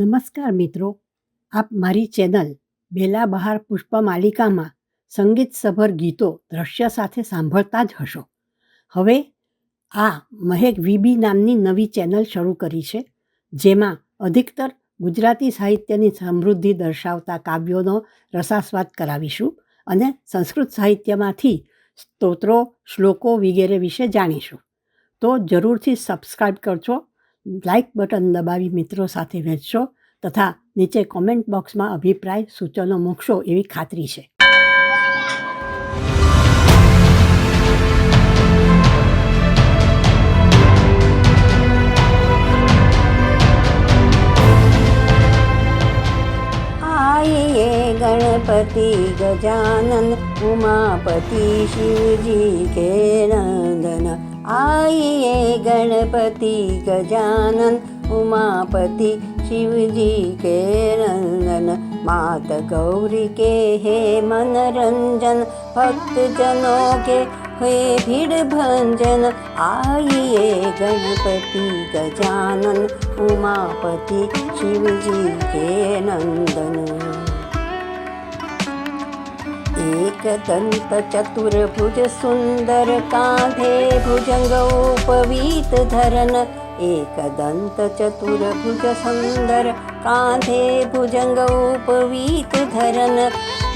નમસ્કાર મિત્રો આપ મારી ચેનલ બેલા બહાર પુષ્પ માલિકામાં સંગીતસભર ગીતો દ્રશ્ય સાથે સાંભળતા જ હશો હવે આ મહેક વીબી નામની નવી ચેનલ શરૂ કરી છે જેમાં અધિકતર ગુજરાતી સાહિત્યની સમૃદ્ધિ દર્શાવતા કાવ્યોનો રસાસ્વાદ કરાવીશું અને સંસ્કૃત સાહિત્યમાંથી સ્તોત્રો શ્લોકો વગેરે વિશે જાણીશું તો જરૂરથી સબસ્ક્રાઈબ કરજો લાઇક બટન દબાવી મિત્રો સાથે વહેંચશો તથા નીચે કોમેન્ટ બોક્સમાં અભિપ્રાય સૂચનો મૂકશો એવી ખાતરી છે ગણપતિ ગજાનન ઉમાપતિ શિવજી કે गणपति गजानन उमापति शिवजी के रंजन मात गौरी के हे मनोरंजन भक्त जनों के हुए भीड़ भंजन आइए गणपति गजानन उमापति शिवजी के नंदन एक दंत चतुर्भुज सुंदर कांधे भुजंग उपवीत धरन एक दंत चतुर्भुज सुंदर कांधे भुजंग उपवीत धरन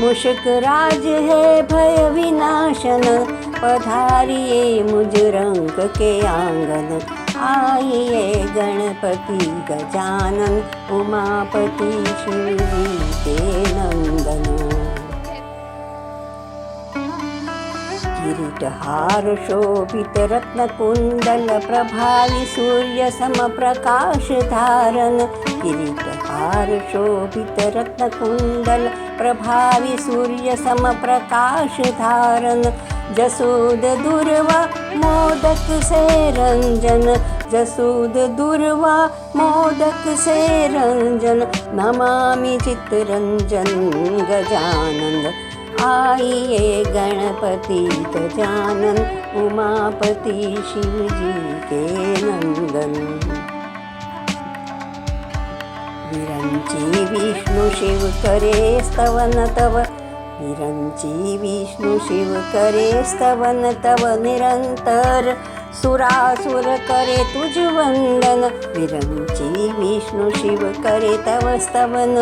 मुशक राज है भय विनाशन पधारिए मुझ रंग के आंगन आइए गणपति गजानन उमापति शिवजी किरीटहारशोभितरत्नकुण्डलप्रभावि सूर्यसमप्रकाशधारन् किरीटहारशोभितरत्नकुण्डलप्रभावि सूर्यसमप्रकाशधारन् सूर्य दुर्वा मोदक से रञ्जन जसूद दुर्वा मोदक रञ्जन नमामि चित्तरञ्जन गजानन्द आईये गणपति तजानन जान उमापति के नन्दन् विरञ्ची विष्णु शिव करे स्तवन तव विरञ्ची विष्णु शिव करे स्तवन तव निरन्तर सुरासुर करे तुज वंदन विरंची विष्णू शिव करे तवस्तवन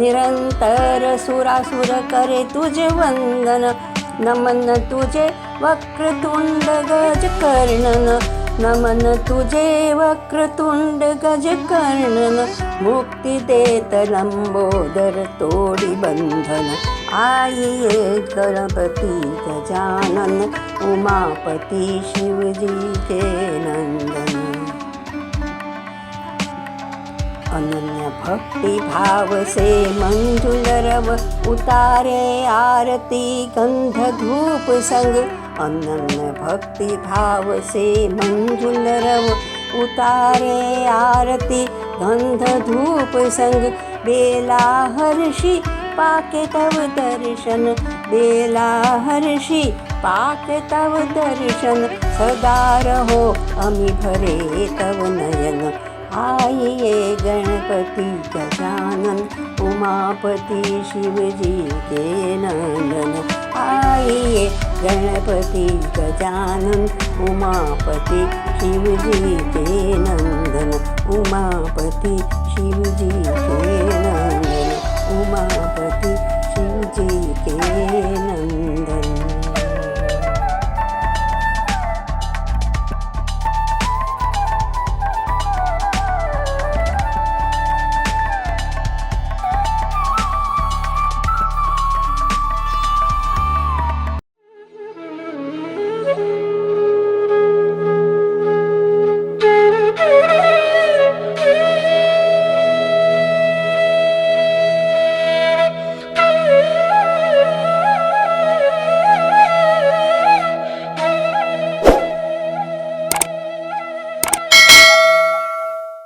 निरंतर सुरासुर करे तुझ वंदन नमन तुझे वक्रतुंड गज कर्णन नमन तुझे वक्रतुंड गज कर्णन मुक्ती देत लंबोदर तोडी बंधन आइए गणपति गजानन उमापति शिवजी के भाव से मञ्जुलरव उतारे आरती गंध धूप संग अनन्य भक्ति भाव से मञ्जुलरव उतारे आरती गंध धूप संग बेला हर्षि पाके तव दर्शन बेला हर्षि पाके तव दर्शन सदा रहो अमि भरे तव नयन आइए गणपति गजानन उमापति शिवजी के नंदन आइए गणपति गजानन उमापति शिवजी के नंदन उमापति शिवजी